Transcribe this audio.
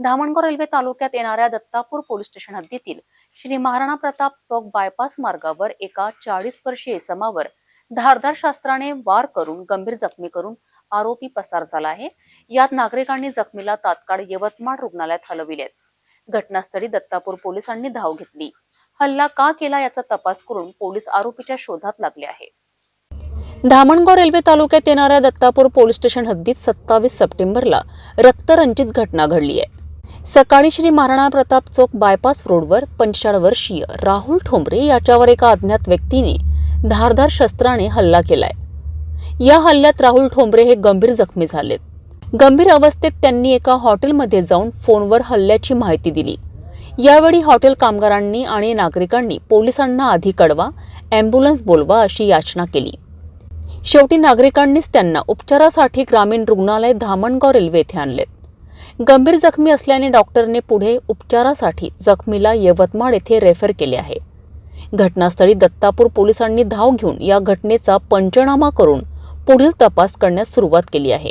Dhamangaon railway तालुक्यात येणाऱ्या Dattapur police station हद्दीतील श्री महाराणा प्रताप चौक बायपास मार्गावर एका चाळीस वर्षीय इसमावर धारदार शास्त्राने वार करून गंभीर जखमी करून आरोपी पसार झाला आहे. यात नागरिकांनी जखमीला तात्काळ यवतमाळ रुग्णालयात हलविले घटनास्थळी दत्तापूर पोलिसांनी धाव घेतली. हल्ला का केला याचा तपास करून पोलीस आरोपीच्या शोधात लागले आहे. धामणगाव रेल्वे तालुक्यात येणाऱ्या दत्तापूर पोलीस स्टेशन हद्दीत सत्तावीस सप्टेंबरला रक्तरंजित घटना घडली आहे. सकाळी श्री महाराणा प्रताप चौक बायपास रोडवर पंचाळ वर्षीय राहुल ठोंबरे याच्यावर एका अज्ञात व्यक्तीने धारदार शस्त्राने हल्ला केलाय. या हल्ल्यात राहुल ठोंबरे हे गंभीर जखमी झालेत. गंभीर अवस्थेत त्यांनी एका हॉटेलमध्ये जाऊन फोनवर हल्ल्याची माहिती दिली. यावेळी हॉटेल कामगारांनी आणि नागरिकांनी पोलिसांना आधी कळवा अँब्युलन्स बोलवा अशी याचना केली. शेवटी नागरिकांनीच त्यांना उपचारासाठी ग्रामीण रुग्णालय धामणगाव रेल्वे येथे आणलेत. गंभीर जखमी असल्याने डॉक्टरने पुढे उपचारासाठी जखमीला यवतमाळ येथे रेफर केले आहे. घटनास्थळी दत्तापूर पोलिसांनी धाव घेऊन या घटनेचा पंचनामा करून पुढील तपास करण्यास सुरुवात केली आहे.